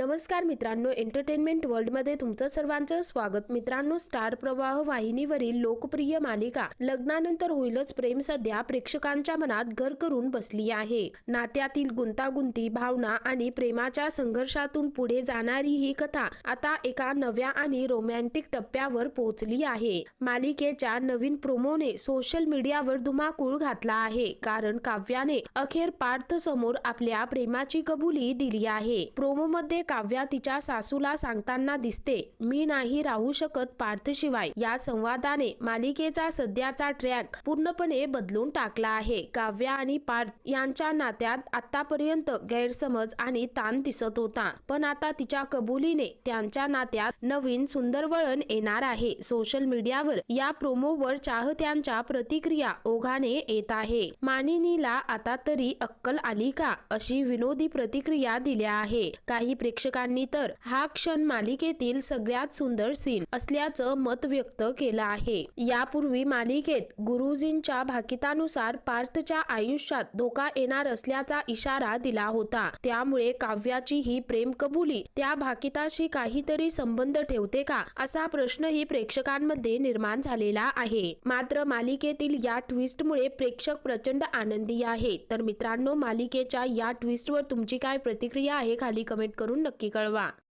नमस्कार मित्रांनो एंटरटेनमेंट वर्ल्डमध्ये तुमचं सर्वांचं स्वागत. मित्रांनो स्टार प्रवाह वाहिनीवरील लोकप्रिय मालिका लग्नानंतर होईलच प्रेम सध्या प्रेक्षकांच्या मनात घर करून बसली आहे. नात्यातील गुंतागुंती भावना आणि प्रेमाच्या संघर्षातून पुढे जाणारी ही कथा आता एका नव्या आणि रोमॅन्टिक टप्प्यावर पोहोचली आहे. मालिकेच्या नवीन प्रोमोने सोशल मीडियावर धुमाकूळ घातला आहे कारण काव्याने अखेर पार्थ समोर आपल्या प्रेमाची कबुली दिली आहे. प्रोमो मध्ये काव्या तिच्या सासूला सांगताना दिसते मी नाही राहू शकत पार्थ शिवाय या संवादाने मालिकेचा सध्याचा ट्रॅक पूर्णपणे बदलून टाकला आहे. काव्या आणि पार्थ यांच्या नात्यात आतापर्यंत गैरसमज आणि ताण दिसत होता पण आता तिच्या कबुलीने त्यांच्या नात्यात नवीन सुंदर वळण येणार आहे. सोशल मीडियावर या प्रोमोवर चाहत्यांच्या प्रतिक्रिया ओघाने येत आहे. मानिनीला आता तरी अक्कल आली का अशी विनोदी प्रतिक्रिया दिल्या आहे. काही प्रेक्षकांनी तर हा क्षण मालिकेतील सगळ्यात सुंदर सीन असल्याचं मत व्यक्त केलं आहे. यापूर्वी मालिकेत गुरुजींच्या भाकितानुसार पार्थच्या आयुष्यात धोका येणार असल्याचा इशारा दिला होता. त्यामुळे काव्याची ही प्रेम कबुली त्या भाकिताशी काहीतरी संबंध ठेवते का असा प्रश्नही प्रेक्षकांमध्ये निर्माण झालेला आहे. मात्र मालिकेतील या ट्विस्टमुळे प्रेक्षक प्रचंड आनंदी आहे तर मित्रांनो मालिकेच्या या ट्विस्टवर तुमची काय प्रतिक्रिया आहे खाली कमेंट करून नक्की कळवा.